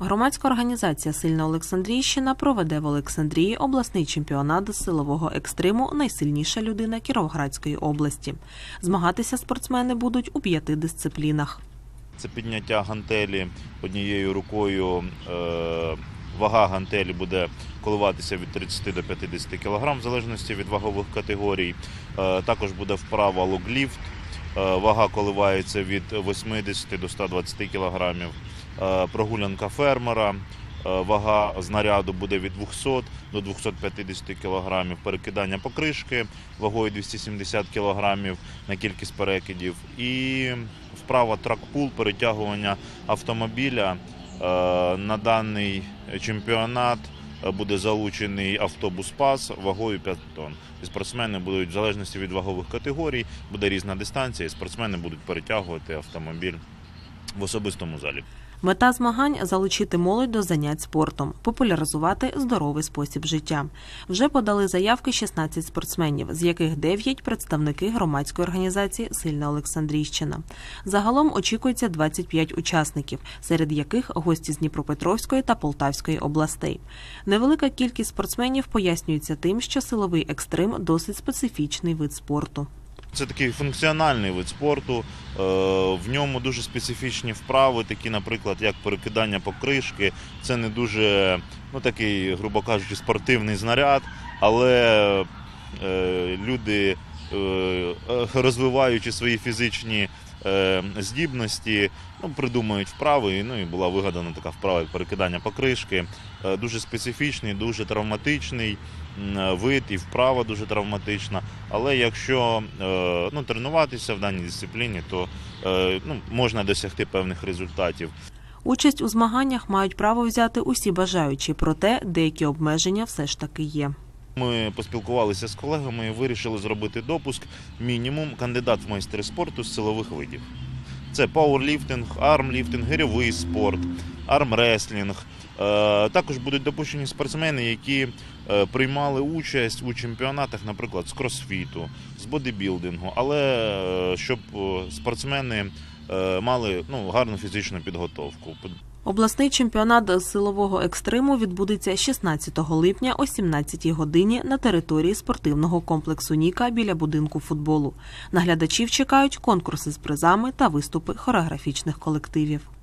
Громадська організація Сильна Олександрійщина проведе в Олександрії обласний чемпіонат силового екстриму Найсильніша людина Кіровоградської області. Змагатися спортсмени будуть у п'яти дисциплінах. Це підняття гантелі однією рукою. Е, вага гантелі буде коливатися від 30 до 50 кг в залежності від вагових категорій. Е, також буде вправа логліфт. Е, вага коливається від 80 до 120 кг. Е, прогулянка фермера. Е, Вага знаряду буде від 200 до 250 кг. Перекидання покришки вагою 270 кг на кількість перекидів. І вправа тракпул перетягування автомобіля. Е, На даний чемпіонат буде залучений автобус ПАС вагою 5 тонн. І спортсмени будуть в залежності від вагових категорій, буде різна дистанція, і спортсмени будуть перетягувати автомобіль в особистому залі. Мета змагань залучити молодь до занять спортом, популяризувати здоровий спосіб життя. Вже подали заявки 16 спортсменів, з яких 9 – представники громадської організації Сильна Олександрійщина. Загалом очікується 25 учасників, серед яких гості з Дніпропетровської та Полтавської областей. Невелика кількість спортсменів пояснюється тим, що силовий екстрим досить специфічний вид спорту. Це такий функціональний вид спорту. е, В ньому дуже специфічні вправи, такі, наприклад, як перекидання покришки. Це не дуже, ну такий, грубо кажучи, спортивний знаряд, але е, люди, е, розвиваючи свої фізичні здібності, ну, придумують вправи. Ну і була вигадана така вправа, як перекидання покришки. Е, Дуже специфічний, дуже травматичний вид і вправа дуже травматична. Але якщо е, ну, тренуватися в даній дисципліні, то е, ну, можна досягти певних результатів. Участь у змаганнях мають право взяти усі бажаючі, проте деякі обмеження все ж таки є. Ми поспілкувалися з колегами і вирішили зробити допуск мінімум кандидат в майстри спорту з силових видів. Це пауерліфтинг, армліфтинг, гирьовий спорт, армреслінг. Е, Також будуть допущені спортсмени, які е, приймали участь у чемпіонатах, наприклад, з кросфіту, з бодибілдингу, але е, щоб спортсмени мали ну, гарну фізичну підготовку. Обласний чемпіонат силового екстриму відбудеться 16 липня о 17 годині на території спортивного комплексу Ніка біля будинку футболу. Наглядачів чекають конкурси з призами та виступи хореографічних колективів.